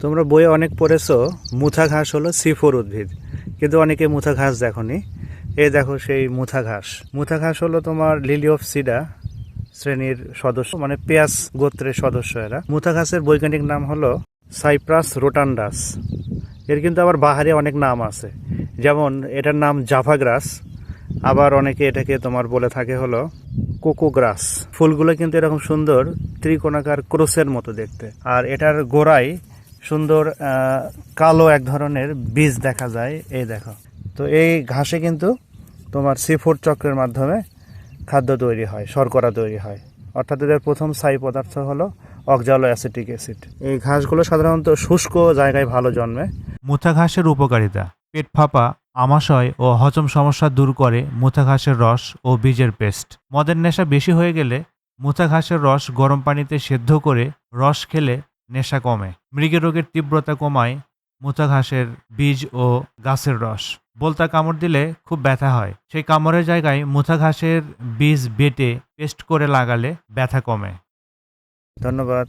তোমরা বইয়ে অনেক পড়েছো, মুথা ঘাস হলো সিফোর উদ্ভিদ। কিন্তু অনেকে মুথা ঘাস দেখনি। এ দেখো সেই মুথা ঘাস। মুথা ঘাস হলো তোমার লিলি অফ সিডা শ্রেণির সদস্য মানে পেঁয়াজ গোত্রের সদস্য এরা। মুথা ঘাসের বৈজ্ঞানিক নাম হলো সাইপ্রাস রোটান্ডাস। এর কিন্তু আবার বাহারে অনেক নাম আছে। যেমন এটার নাম জাভা গ্রাস, আবার অনেকে এটাকে তোমার বলে থাকে হলো কোকো গ্রাস। ফুলগুলো কিন্তু এরকম সুন্দর ত্রিকোণাকার ক্রোসের মতো দেখতে। আর এটার গোড়ায় সুন্দর কালো এক ধরনের বীজ দেখা যায়। এই দেখো। তো এই ঘাসে কিন্তু তোমার সিফোর চক্রের মাধ্যমে খাদ্য তৈরি হয়, শর্করা তৈরি হয়। অর্থাৎ এদের প্রথম স্থায়ী পদার্থ হলো অক্সালো অ্যাসিটিক অ্যাসিড। এই ঘাসগুলো সাধারণত শুষ্ক জায়গায় ভালো জন্মে। মুথা ঘাসের উপকারিতা। পেট ফাঁপা, আমাশয় ও হজম সমস্যা দূর করে মুথা ঘাসের রস ও বীজের পেস্ট। মদের নেশা বেশি হয়ে গেলে মুথা ঘাসের রস গরম পানিতে সেদ্ধ করে রস খেলে নেশা কমে। মৃগের রোগের তীব্রতা কমায় মুথা ঘাসের বীজ ও গাছের রস। বলতা কামড় দিলে খুব ব্যথা হয়। সেই কামড়ের জায়গায় মুথা ঘাসের বীজ বেটে পেস্ট করে লাগালে ব্যথা কমে। ধন্যবাদ।